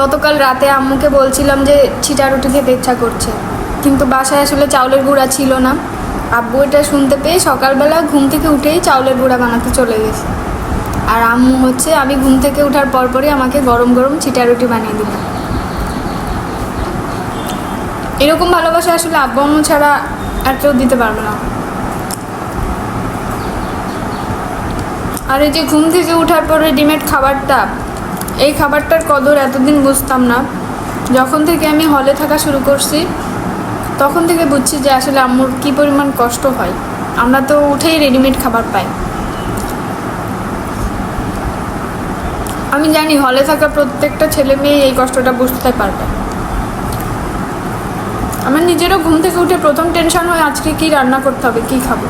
গতকাল রাতে আম্মুকে বলছিলাম যে ছিটা রুটি খেতে ইচ্ছা করছে। কিন্তু বাসায় আসলে চাউলের গুঁড়া ছিল না। আব্বু এটা শুনতে পেয়ে সকালবেলা ঘুম থেকে উঠেই চাউলের গুঁড়া বানাতে চলে গেছে। আর আম্মু হচ্ছে, আমি ঘুম থেকে ওঠার পরপরই আমাকে গরম গরম ছিটা রুটি বানিয়ে দিল। এরকম ভালোবাসা আসলে আব্বু আম্মু ছাড়া আর কেউ দিতে পারবে না। আর এই যে ঘুম থেকে ওঠার পর রেডিমেড খাবারটা এই খাবারটার কদর এতদিন বুঝতাম না। যখন থেকে আমি হলে থাকা শুরু করছি, তখন থেকে বুঝছি যে আসলে আম্মুর কী পরিমাণ কষ্ট হয়। আমরা তো উঠেই রেডিমেড খাবার পাই। আমি জানি হলে থাকা প্রত্যেকটা ছেলে মেয়ে এই কষ্টটা বুঝতে পারবে। আমার নিজেরও ঘুম থেকে উঠে প্রথম টেনশন হয়, আজকে কি রান্না করতে হবে, কি খাব।